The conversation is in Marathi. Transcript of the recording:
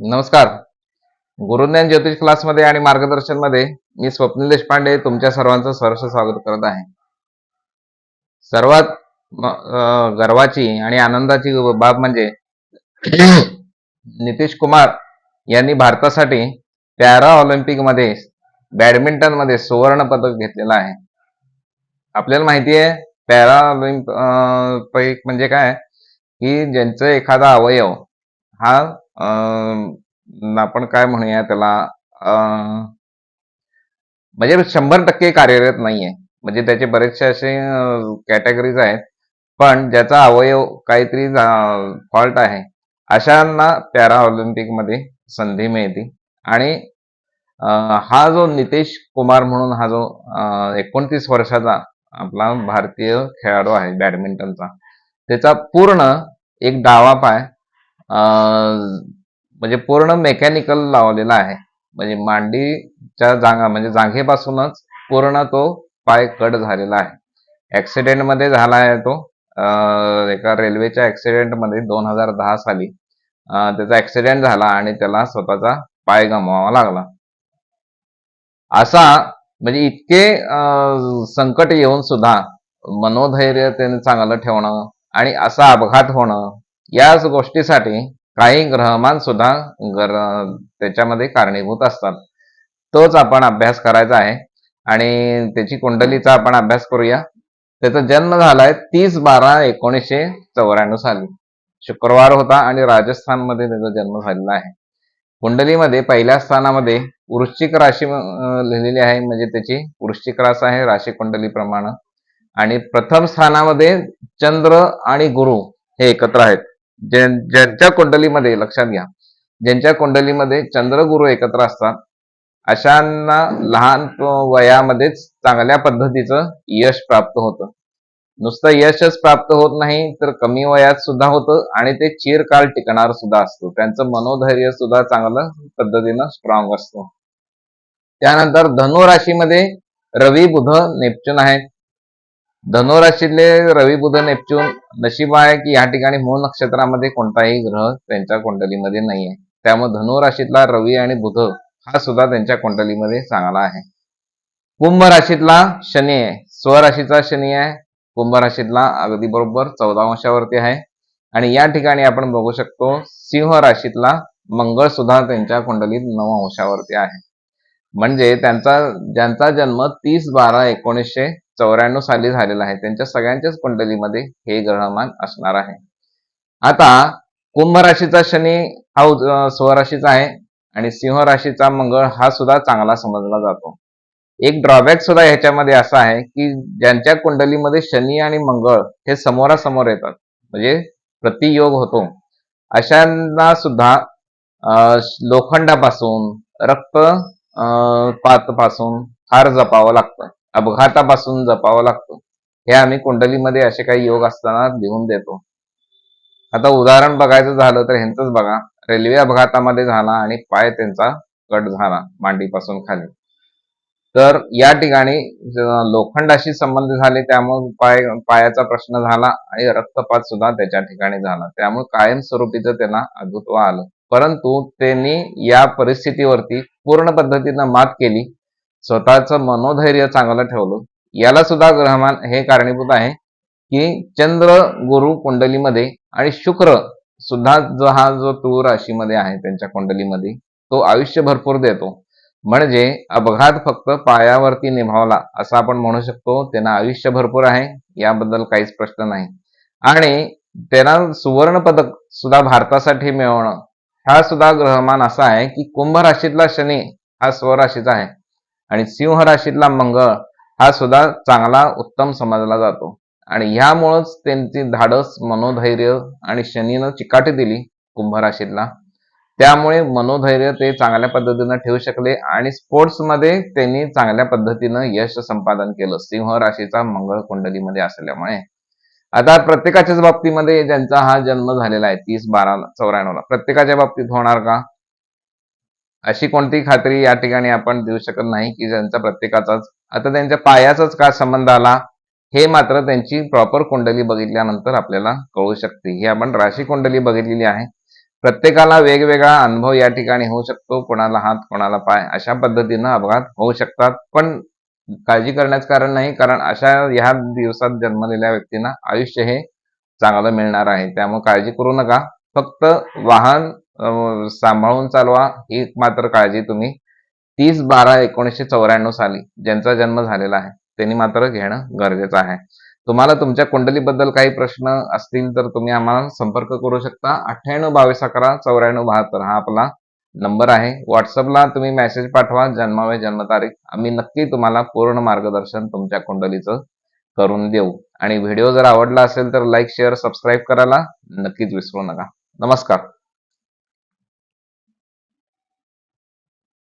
नमस्कार. गुरुज्ञान ज्योतिष क्लासमध्ये आणि मार्गदर्शनमध्ये मी स्वप्नील देशपांडे तुमच्या सर्वांचं सहर्ष स्वागत करत आहे. सर्वात गर्वाची आणि आनंदाची बाब म्हणजे नितीश कुमार यांनी भारतासाठी पॅरा ऑलिम्पिकमध्ये बॅडमिंटनमध्ये सुवर्ण पदक घेतलेलं आहे. आपल्याला माहिती आहे पॅरा ऑलिम्पिक म्हणजे काय? की ज्यांचं एखादा अवयव हा अं, आपण काय म्हणूया त्याला? अं, म्हणजे शंभर टक्के कार्यरत नाहीये. म्हणजे त्याचे बरेचसे असे कॅटेगरीज आहेत. पण ज्याचा अवयव काहीतरी फॉल्ट आहे अशांना पॅरा ऑलिम्पिकमध्ये संधी मिळते. आणि हा जो नितेश कुमार म्हणून हा जो एकोणतीस वर्षाचा आपला भारतीय खेळाडू आहे बॅडमिंटनचा त्याचा पूर्ण एक डावा पाय म्हणजे पूर्ण मेकॅनिकल लावलेला आहे. म्हणजे मांडीच्या जागा म्हणजे जागेपासूनच पूर्ण तो पाय कट झालेला आहे. ऍक्सिडेंटमध्ये झाला आहे तो. एका रेल्वेच्या ऍक्सिडेंटमध्ये दोन हजार दहा साली त्याचा ऍक्सिडेंट झाला आणि त्याला स्वतःचा पाय गमवावा लागला. असा म्हणजे इतके संकट येऊन सुद्धा मनोधैर्य त्याने चांगलं ठेवणं आणि असा अपघात होणं याच गोष्टीसाठी काही ग्रहमान सुद्धा गर त्याच्यामध्ये कारणीभूत असतात. तोच आपण अभ्यास करायचा आहे. आणि त्याची कुंडलीचा आपण अभ्यास करूया. त्याचा जन्म झालाय तीस बारा एकोणीसशे चौऱ्याण्णव साली. शुक्रवार होता आणि राजस्थानमध्ये त्याचा जन्म झालेला आहे. कुंडलीमध्ये पहिल्या स्थानामध्ये वृश्चिक राशी लिहिलेली आहे. म्हणजे त्याची वृश्चिक रास आहे राशी कुंडलीप्रमाणे आणि प्रथम स्थानामध्ये चंद्र आणि गुरु हे एकत्र आहेत. ज्यांच्या कुंडलीमध्ये लक्षात घ्या ज्यांच्या कुंडलीमध्ये चंद्रगुरु एकत्र असतात अशांना लहान वयामध्येच चांगल्या पद्धतीचं यश प्राप्त होतं. नुसतं यशच प्राप्त होत नाही तर कमी वयात सुद्धा होतं आणि ते चिरकाल टिकणार सुद्धा असतो. त्यांचं मनोधैर्य सुद्धा चांगलं पद्धतीनं स्ट्रॉंग असतो. त्यानंतर धनु राशीमध्ये रवी बुध नेपच्यून आहेत. धनु राशीतले रवी बुध नेपच्यून नशीब आहे की या ठिकाणी मूळ नक्षत्रामध्ये कोणताही ग्रह त्यांच्या कुंडलीमध्ये नाहीये. त्यामुळे धनुराशीतला रवी आणि बुध हा सुद्धा त्यांच्या कुंडलीमध्ये चांगला आहे. कुंभ राशीतला शनी आहे. स्वराशीचा शनी आहे. कुंभ राशीतला अगदी बरोबर चौदा अंशावरती आहे. आणि या ठिकाणी आपण बघू शकतो सिंह राशीतला मंगळ सुद्धा त्यांच्या कुंडलीत नऊ अंशावरती आहे. म्हणजे त्यांचा ज्यांचा जन्म तीस बारा एकोणीसशे चौऱ्याण्णव साली झालेला आहे. त्यांच्या सगळ्यांच्याच कुंडलीमध्ये हे ग्रहमान असणार आहे. आता कुंभ राशीचा शनी हा स्वराशीचा आहे आणि सिंह राशीचा मंगळ हा सुद्धा चांगला समजला जातो. एक ड्रॉबॅक सुद्धा ह्याच्यामध्ये असा आहे की ज्यांच्या कुंडलीमध्ये शनी आणि मंगळ हे समोरासमोर येतात. म्हणजे प्रतियोग होतो. अशांना सुद्धा अं, लोखंडापासून रक्त अं, पातपासून फार जपावं लागतं. अपघातापासून जपावा लागतो. हे आम्ही कुंडलीमध्ये असे काही योग असताना लिहून देतो. आता उदाहरण बघायचं झालं तर ह्यांचंच बघा. रेल्वे अपघातामध्ये झाला आणि पाय त्यांचा कट झाला मांडीपासून खाली. तर या ठिकाणी लोखंडाशी संबंध झाले त्यामुळे पाय पायाचा प्रश्न झाला आणि रक्तपात सुद्धा त्याच्या ठिकाणी झाला. त्यामुळे कायमस्वरूपीचं त्यांना अद्भुत्व आलं. परंतु त्यांनी या परिस्थितीवरती पूर्ण पद्धतीनं मात केली. स्वतःचं मनोधैर्य चांगलं ठेवलं. याला सुद्धा ग्रहमान हे कारणीभूत आहे की चंद्र गुरु कुंडलीमध्ये आणि शुक्र सुद्धा जो हा जो तुळ राशीमध्ये आहे त्यांच्या कुंडलीमध्ये तो आयुष्य भरपूर देतो. म्हणजे अपघात फक्त पायावरती निभावला असं आपण म्हणू शकतो त्यांना आयुष्य भरपूर आहे याबद्दल काहीच प्रश्न नाही. आणि त्यांना सुवर्ण पदक सुद्धा भारतासाठी मिळवणं हा सुद्धा ग्रहमान असा आहे की कुंभ राशीतला शनी हा स्वराशीचा आहे. आणि सिंह राशीतला मंगळ हा सुद्धा चांगला उत्तम समजला जातो. आणि ह्यामुळंच त्यांची धाडस मनोधैर्य आणि शनीनं चिकाटी दिली कुंभ राशीतला त्यामुळे मनोधैर्य ते चांगल्या पद्धतीनं ठेवू शकले आणि स्पोर्ट्समध्ये त्यांनी चांगल्या पद्धतीनं यश संपादन केलं. सिंह राशीचा मंगळ कुंडलीमध्ये असल्यामुळे. आता प्रत्येकाच्याच बाबतीमध्ये ज्यांचा हा जन्म झालेला आहे तीस बारा चौऱ्याण्णवला. प्रत्येकाच्या बाबतीत होणार का? अशी कोणती खात्री या ठिकाणी आपण देऊ शकत नाही की ज्यांचा प्रत्येकाचाच आता त्यांच्या पायाचाच का संबंध आला हे मात्र त्यांची प्रॉपर कुंडली बघितल्यानंतर आपल्याला कळू शकते. ही आपण राशी कुंडली बघितलेली आहे. प्रत्येकाला वेगवेगळा अनुभव या ठिकाणी होऊ शकतो. कोणाला हात कोणाला पाय अशा पद्धतीनं अपघात होऊ शकतात. पण काळजी करण्याचं कारण नाही कारण अशा ह्या दिवसात जन्मलेल्या व्यक्तींना आयुष्य हे चांगलं मिळणार आहे. त्यामुळे काळजी करू नका. फक्त वाहन सांभाळून चालवा ही मात्र काळजी तुम्ही. तीस बारा एकोणीसशे चौऱ्याण्णव साली ज्यांचा जन्म झालेला आहे त्यांनी मात्र घेणं गरजेचं आहे. तुम्हाला तुमच्या कुंडलीबद्दल काही प्रश्न असतील तर तुम्ही आम्हाला संपर्क करू शकता. अठ्ठ्याण्णव बावीस अकरा चौऱ्याण्णव बहात्तर हा आपला नंबर आहे. व्हॉट्सअपला तुम्ही मेसेज पाठवा जन्मावे जन्मतारीख. आम्ही नक्की तुम्हाला पूर्ण मार्गदर्शन तुमच्या कुंडलीचं करून देऊ. आणि व्हिडिओ जर आवडला असेल तर लाईक शेअर सबस्क्राईब करायला नक्कीच विसरू नका. नमस्कार.